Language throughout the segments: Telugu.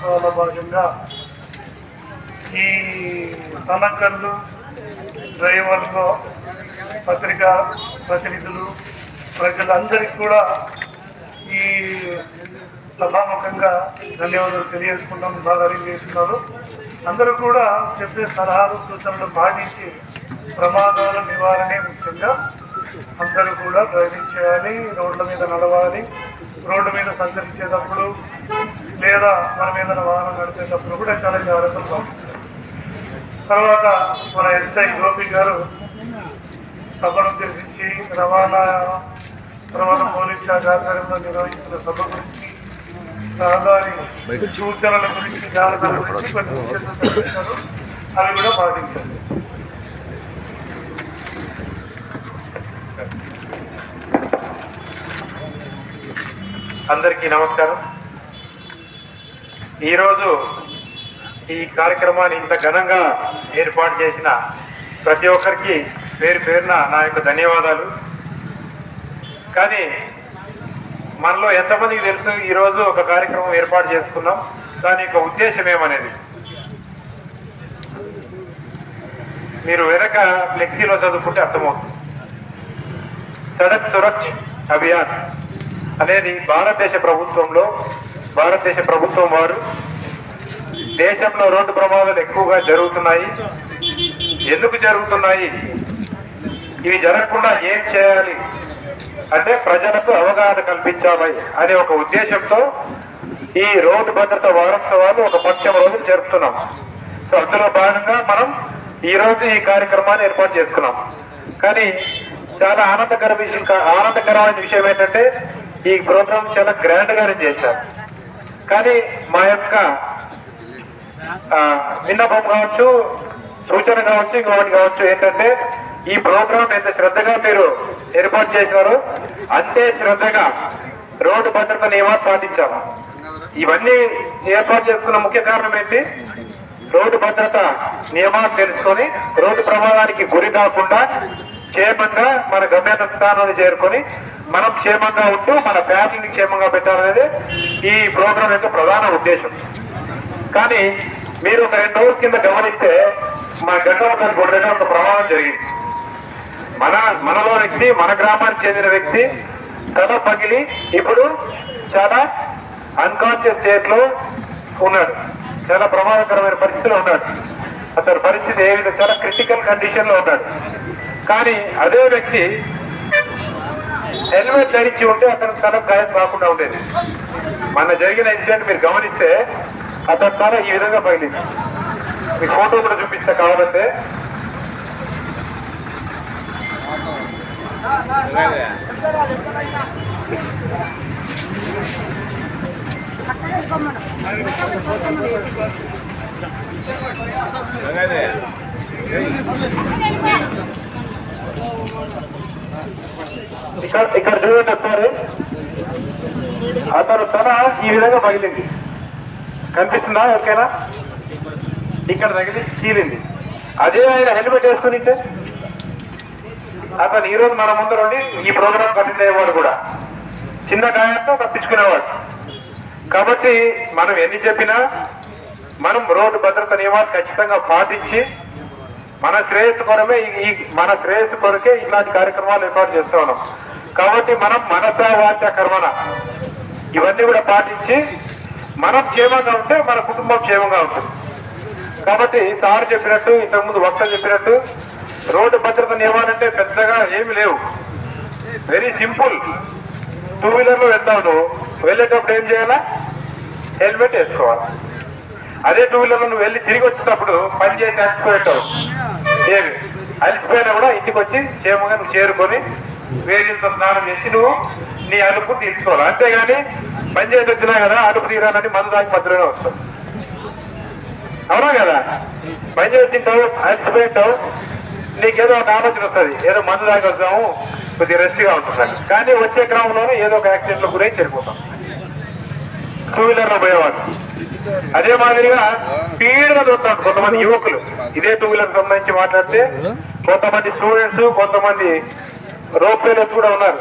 వారోత్సవాల భాగంగా ఈ తనకళ్ళు డ్రైవర్లు పత్రికా ప్రతినిధులు ప్రజలందరికీ కూడా ఈ సభాముఖంగా ధన్యవాదాలు తెలియజేసుకుంటాం బాగా అరేంజ్ చేస్తున్నారు. అందరూ కూడా చెప్పే సలహాలు సూచనలు పాటించి ప్రమాదాల నివారణే ముఖ్యంగా అందరూ కూడా డ్రైవింగ్ చేయాలి రోడ్ల మీద నడవాలి రోడ్డు మీద సంచరించేటప్పుడు లేదా మన మీద వాహనం నడిపేటప్పుడు కూడా చాలా జాగ్రత్తలు పాటించాలి. తర్వాత మన ఎస్ఐ గోపి గారు సభను ఉద్దేశించి రవాణా తర్వాత పోలీస్ శాఖ ఆధ్వర్యంలో నిర్వహించిన సభ. గురించి రహదారి సూచనల గురించి జాగ్రత్తల గురించి కొన్ని సూచనలు అవి కూడా పాటించండి అందరికీ నమస్కారం. ఈరోజు ఈ కార్యక్రమాన్ని ఇంత ఘనంగా ఏర్పాటు చేసిన ప్రతి ఒక్కరికి పేరు పేరున నా యొక్క ధన్యవాదాలు. కానీ మనలో ఎంతమందికి తెలుసు ఈరోజు ఒక కార్యక్రమం ఏర్పాటు చేసుకున్నాం. దాని యొక్క ఉద్దేశం ఏమనేది? మీరు వెనక ఫ్లెక్సీలో చదువుకుంటే అర్థమవుతుంది. సడక్ సురక్ష అభియాన్ అనేది భారతదేశ ప్రభుత్వంలో భారతదేశ ప్రభుత్వం వారు దేశంలో రోడ్డు ప్రమాదాలు ఎక్కువగా జరుగుతున్నాయి. ఎందుకు జరుగుతున్నాయి? ఇవి జరగకుండా ఏం చేయాలి? అంటే ప్రజలకు అవగాహన కల్పించాలి అనే ఒక ఉద్దేశంతో ఈ రోడ్డు భద్రత వారోత్సవాలు ఒక పక్షం రోజులు జరుపుతున్నాం. సో అందులో భాగంగా మనం ఈ రోజు ఈ కార్యక్రమాన్ని ఏర్పాటు చేసుకున్నాం. కానీ చాలా ఆనందకర విషయం ఆనందకరమైన విషయం ఏంటంటే ఈ ప్రోగ్రామ్ చాలా గ్రాండ్ గానే చేశారు. కానీ మా యొక్క విన్నపం కావచ్చు సూచన కావచ్చు ఇంకొకటి కావచ్చు ఏంటంటే ఈ ప్రోగ్రామ్ ఎంత శ్రద్ధగా మీరు ఏర్పాటు చేసినారు అంతే శ్రద్ధగా రోడ్డు భద్రత నియమాలు పాటించాము ఇవన్నీ ఏర్పాటు చేసుకున్న ముఖ్య కారణం ఏంటి? రోడ్డు భద్రత నియమాలు తెలుసుకొని రోడ్డు ప్రమాదానికి గురి కాకుండా క్షేమంగా మన గమ్యత స్థానాన్ని చేరుకొని మనం క్షేమంగా ఉంటూ మన ఫ్యామిలీని క్షేమంగా పెట్టాలనేది ఈ ప్రోగ్రాం యొక్క ప్రధాన ఉద్దేశం. కానీ మీరు ఒక రెండు రోజుల కింద గమనిస్తే మా గంటల గొడ్డగా ఒక ప్రమాదం జరిగింది. మన మనలో వ్యక్తి మన గ్రామానికి చెందిన వ్యక్తి తల పగిలి ఇప్పుడు చాలా అన్కాన్షియస్ స్టేట్లో ఉన్నాడు. చాలా ప్రమాదకరమైన పరిస్థితిలో ఉన్నాడు. అతని పరిస్థితి ఏ విధంగా చాలా క్రిటికల్ కండిషన్లో ఉన్నాడు. కానీ అదే వ్యక్తి హెల్మెట్ ధరించి ఉంటే అతను తల గాయం కాకుండా ఉండేది. మన జరిగిన ఇన్సిడెంట్ మీరు గమనిస్తే అతని తల ఈ విధంగా పగిలింది. మీ ఫోటో కూడా చూపిస్తా కావాలంటే. ఇక్కడ ఇక్కడ చూడండి ఒకసారి. అతను తల ఈ విధంగా పగిలింది. కనిపిస్తుందా ఓకేనా ఇక్కడ తగిలి చీలింది. అదే ఆయన హెల్మెట్ వేసుకునింటే అతను ఈరోజు మన ముందర ఉండి ఈ ప్రోగ్రామ్ కంటిన్యూ అయ్యేవాడు కూడా. చిన్న గాయంతో తప్పించుకునేవాడు. కాబట్టి మనం ఎన్ని చెప్పినా మనం రోడ్డు భద్రత నియమాలు ఖచ్చితంగా పాటించి మన శ్రేయస్సు కొరమే ఈ- మన శ్రేయస్సు కొరకే ఇలాంటి కార్యక్రమాలు ఏర్పాటు చేస్తూ ఉన్నాం. కాబట్టి మనం మనస వాచ కర్మన ఇవన్నీ కూడా పాటించి మనం క్షేమంగా ఉంటే మన కుటుంబం క్షేమంగా ఉంటుంది. కాబట్టి సార్ చెప్పినట్టు ఇంతకుముందు వక్త చెప్పినట్టు రోడ్డు భద్రత నియమాలంటే పెద్దగా ఏమి లేవు. వెరీ సింపుల్ టూ వీలర్లో వెళ్తాను వెళ్ళేటప్పుడు ఏం చేయాలా? హెల్మెట్ వేసుకోవాలి. అదే టూ వీలర్లో నువ్వు వెళ్ళి తిరిగి వచ్చేటప్పుడు పని చేసి అలసిపోయేటావు. ఏమి అలసిపోయినా కూడా ఇంటికి వచ్చి క్షేమంగా నువ్వు చేరుకొని వేడితో స్నానం చేసి నువ్వు నీ అలుపు తీర్చుకోవాలి. అంతేగాని పని చేసి వచ్చినా కదా అలుపు తీరాలని మందు దాకి పద్ధతిలోనే వస్తావు. అవునా కదా? పని చేసింటావు అలసిపోయింటావు. నీకేదో ఒక ఆలోచన వస్తుంది. ఏదో మందు దాకా వస్తాము కొద్దిగా రెస్ట్గా ఉంటుంది కానీ వచ్చే క్రమంలోనే ఏదో ఒక యాక్సిడెంట్లో గురై చనిపోతాం టూ వీలర్లో పోయేవాళ్ళు. అదే మాదిరిగా స్పీడ్గా చూస్తాడు కొంతమంది యువకులు. ఇదే టూ వీలర్ సంబంధించి మాట్లాడితే కొంతమంది స్టూడెంట్స్ కొంతమంది రోప్ వేలర్స్ కూడా ఉన్నారు.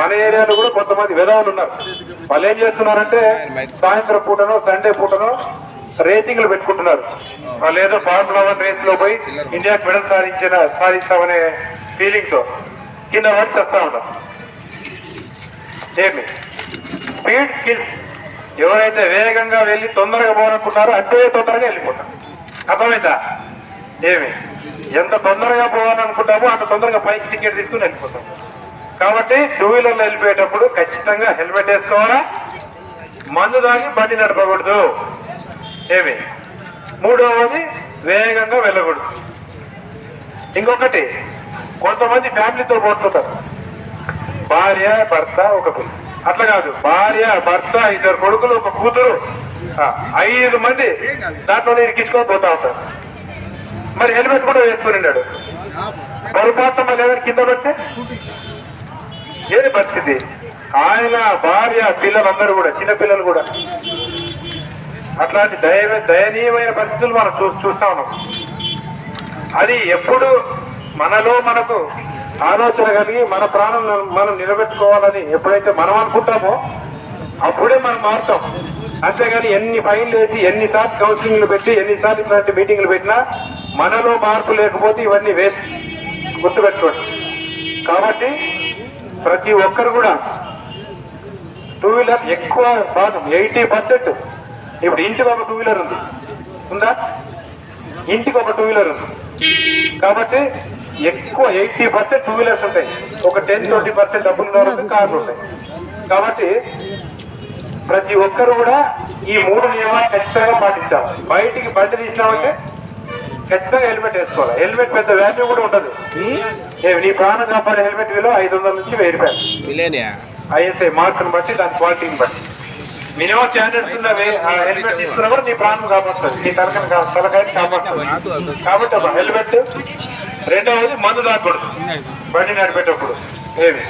మన ఏరియాలో కూడా కొంతమంది విధవులు ఉన్నారు. వాళ్ళు ఏం చేస్తున్నారంటే సాయంత్రం పూటనో సండే పూటనో రేసింగ్లు పెట్టుకుంటున్నారు. వాళ్ళు ఏదో ఫార్ములా వన్ రేస్లో పోయి ఇండియాకి మెడల్ సాధించిన సాధిస్తామనే ఫీలింగ్తో కింద పడి వస్తా ఉన్నారు. ఏమి? Speed kills. ఎవరైతే వేగంగా వెళ్ళి తొందరగా పోవాలనుకుంటారో అట్టే తొందరగా వెళ్ళిపోతారు. అర్థమైందా? ఏమి? ఎంత తొందరగా పోవాలనుకుంటామో అంత తొందరగా పైకి టికెట్ తీసుకుని వెళ్ళిపోతాం. కాబట్టి టూ వీలర్లో వెళ్ళిపోయేటప్పుడు ఖచ్చితంగా హెల్మెట్ వేసుకోవాలా? మందు తాగి బండి నడపకూడదు. ఏమి? మూడవది వేగంగా వెళ్ళకూడదు. ఇంకొకటి కొంతమంది ఫ్యామిలీతో పోతుంటారు భార్య భర్త ఒక పిల్ల అట్లా కాదు. భార్య భర్త ఇద్దరు కొడుకులు ఒక కూతురు. ఐదు మంది దాంట్లో ఇరికించుకొని పోతా ఉంటారు మరి హెల్మెట్ కూడా వేసుకుని ఉన్నాడు. పొరపాటు మళ్ళీ ఏదైనా కింద పడితే? ఏది పరిస్థితి? ఆయన భార్య పిల్లలందరూ కూడా చిన్న పిల్లలు కూడా. అట్లాంటి దయ దయనీయమైన పరిస్థితులు మనం చూ చూస్తా ఉన్నాం. అది ఎప్పుడు మనలో మనకు ఆలోచన కలిగి మన ప్రాణం మనం నిలబెట్టుకోవాలని ఎప్పుడైతే మనం అనుకుంటామో అప్పుడే మనం మారుతాం. అంతేగాని ఎన్ని ఫైన్లు వేసి ఎన్నిసార్లు కౌన్సిలింగ్లు పెట్టి ఎన్నిసార్లు ఇట్లాంటి మీటింగ్లు పెట్టినా మనలో మార్పు లేకపోతే ఇవన్నీ వేస్ట్. గుర్తుపెట్టుకోండి. కాబట్టి ప్రతి ఒక్కరు కూడా టూ వీలర్ ఎక్కువ భాగం ఎయిటీ పర్సెంట్ ఇప్పుడు ఇంటికి ఒక టూ వీలర్ ఉంది. ఉందా? ఇంటికి ఒక టూ వీలర్ ఉంది. కాబట్టి ఎక్కువ ఎయిటీ పర్సెంట్ టూ వీలర్స్ ఉంటాయి. ఒక టెన్ ట్వంటీ పర్సెంట్ డబ్బులు వాళ్ళకి కార్లు ఉంటాయి. కాబట్టి ప్రతి ఒక్కరు కూడా ఈ మూడు నియమాలు ఖచ్చితంగా పాటించాలి. బయటికి బండి తీసినామంటే ఖచ్చితంగా హెల్మెట్ వేసుకోవాలి. హెల్మెట్ పెద్ద వాల్యూ కూడా ఉండదు. నీ ప్రాణం కాపాడే హెల్మెట్ విలువ ఐదు వందల నుంచి వెయ్యి రూపాయలు. ఐఎస్ఐ మార్కును బట్టి దాని క్వాలిటీని బట్టి. మినిమం స్టాండర్డ్స్ ఉన్న హెల్మెట్ తీసుకున్నా కూడా నీ ప్రాణం కాపాడుతుంది. నీ తలకని తలకాయని కాపాడుతుంది. కాబట్టి ఒక హెల్మెట్ రెండవది మందు తాగకూడదు బండి నడిపేటప్పుడు. ఏమి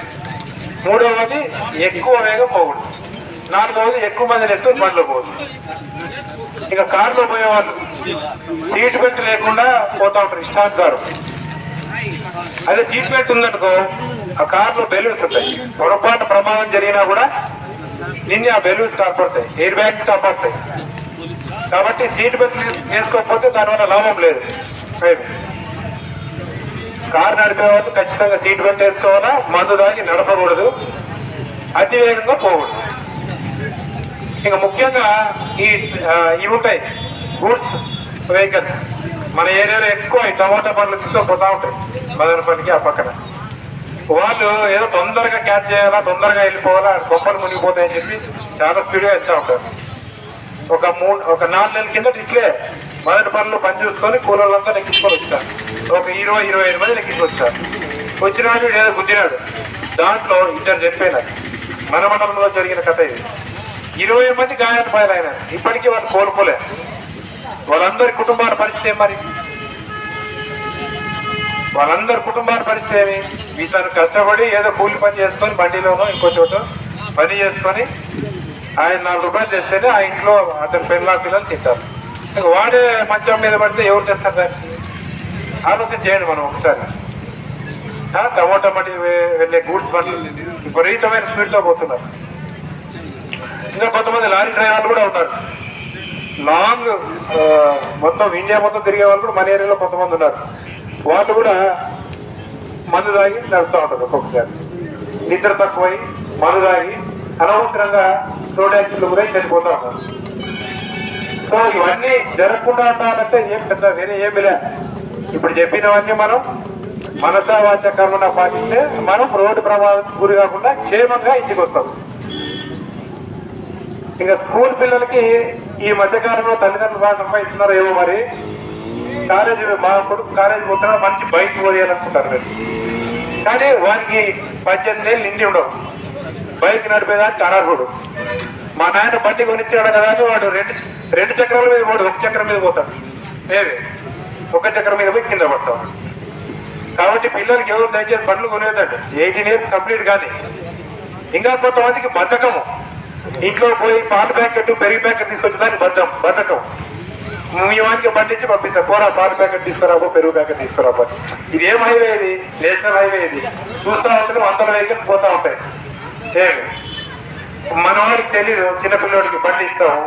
మూడవది ఎక్కువ వేగం పోకూడదు. నాలుగవది ఎక్కువ మంది వేసుకొని బండ్లో పోదు. ఇక కారులో పోయేవాళ్ళు. సీట్ బెల్ట్ లేకుండా పోతా ఉంటారు గారు అదే సీట్ బెల్ట్ ఉందనుకో ఆ కార్లో బెలూన్స్ ఉంటాయి. పొరపాటు ప్రమాదం జరిగినా కూడా నిన్ను ఆ బెలూన్స్ కాపాడతాయి ఎయిర్ బ్యాగ్స్ కాపాడతాయి కాబట్టి సీట్ బెల్ట్ వేసుకోకపోతే దానివల్ల లాభం లేదు. కారు నడిపే వాళ్ళు ఖచ్చితంగా సీట్ బెల్ట్ వేసుకోవాలా? మందు దాగి నడపకూడదు. అతివేగంగా పోకూడదు. ఇంకా ముఖ్యంగా ఈ ఇవి ఉంటాయి. Goods vehicles. మన ఏరియాలో ఎక్కువ ఈ టమాటా పండ్లు తీసుకొని ఉంటాయి. మదన పనికి ఆ పక్కన. వాళ్ళు ఏదో తొందరగా క్యాచ్ చేయాలా తొందరగా వెళ్ళిపోవాలా గొప్పలు మునిగిపోతాయని చెప్పి చాలా స్పీడ్గా ఇస్తూ ఉంటారు. ఒక మూడు ఒక నాలుగు నెలల కింద ఇట్లే. మొదటి పనులు పని చూసుకొని కూలీలంతా లెక్కించుకొని వచ్చారు. ఒక ఇరవై ఇరవై ఐదు మంది లెక్కించుకొని వచ్చారు వచ్చినాడు ఏదో గుద్దినాడు. దాంట్లో ఇద్దరు చనిపోయినారు. మన మండలంలో జరిగిన కథ ఇది. ఇరవై మంది గాయాలు ఆయన ఇప్పటికీ వాళ్ళు కోలుకోలే వాళ్ళందరి కుటుంబాల పరిస్థితి ఏం మరి? వాళ్ళందరి కుటుంబాల పరిస్థితి ఏమి? ఇతను కష్టపడి ఏదో కూలి పని చేసుకొని బండిలోనో ఇంకో చోట పని చేసుకొని ఆయన నాలుగు రూపాయలు తెస్తేనే ఆ ఇంట్లో అతని పెళ్ళ పిల్లలు తింటారు. వాడే మంచం మీద పడితే ఎవరు తెస్తారు దానికి? ఆలోచన చేయండి మనం ఒకసారి. టమోటా మట్టి వెళ్ళే గూడ్స్ బండ్లు విపరీతమైన స్పీడ్లో పోతున్నారు. ఇంకా కొంతమంది లారీ డ్రైవర్లు కూడా ఉన్నారు లాంగ్ మొత్తం ఇండియా మొత్తం తిరిగే వాళ్ళు కూడా మన ఏరియాలో కొంతమంది ఉన్నారు. వాళ్ళు కూడా మందు తాగి నడుస్తూ ఉంటారు ఒక్కొక్కసారి. నిద్ర తక్కువై మందు తాగి అనవసరంగా రోడ్ యాక్సిడెంట్లు కూడా చనిపోతూ ఉంటారు. సో ఇవన్నీ జరగకుండా ఉండాలంటే ఏం పెద్ద వేరే ఏమి లే. ఇప్పుడు చెప్పినవన్నీ మనం మనసావాచ కర్మన పాటిస్తే మనం రోడ్డు ప్రమాదం గురి కాకుండా క్షేమంగా ఇంటికి వస్తాం. ఇంకా స్కూల్ పిల్లలకి ఈ మధ్యకాలంలో తల్లిదండ్రులు బాగా సంపాదిస్తున్నారో ఏమో మరి. కాలేజీ మా కొడుకు కాలేజీ పోతున్నా మంచి బైక్ పోయాలనుకుంటారు మీరు కానీ వారికి పద్దెనిమిది ఏళ్ళు నిండి ఉండవు. బైక్ నడిపేదానికి అనర్హుడు మా నాయన బండి కొనిచ్చాడు కదా వాడు రెండు రెండు చక్రాల మీద పోడు ఒక చక్రం మీద పోతాడు. ఏవి ఒక చక్రం మీద పోయి కింద పడతాం కాబట్టి పిల్లలకి ఎవరు దయచేసి బండ్లు కొనేదండి? ఎయిటీన్ ఇయర్స్ కంప్లీట్ కానీ. ఇంకా కొంతమందికి బద్ధకము. ఇంట్లో పోయి పాల ప్యాకెట్ పెరిగి ప్యాకెట్ తీసుకొచ్చేదానికి బద్ధం బద్ధకం. మీ వానికి బండి ఇచ్చి పంపిస్తారు పోరా పాల ప్యాకెట్ తీసుకురాబో పెరుగు ప్యాకెట్ తీసుకురాబో ఇది ఏం హైవే ఇది? నేషనల్ హైవే ఇది. చూస్తూ ఉంటుంది వందల వెహికల్స్ పోతా ఉంటాయి. ఏమి మనవాడికి తెలియదు చిన్నపిల్లడికి బండి ఇస్తాము